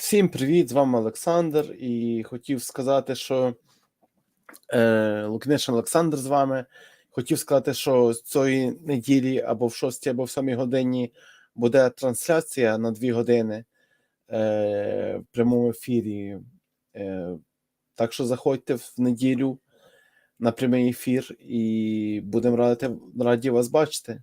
Всім привіт! З вами Олександр. І хотів сказати, що е, Лукнишин Олександр з вами. Хотів сказати, що з цієї неділі або в 6 або в 7 годині буде трансляція на 2 години е, в прямому ефірі. Е, так що заходьте в неділю на прямий ефір і будемо раді, раді вас бачити.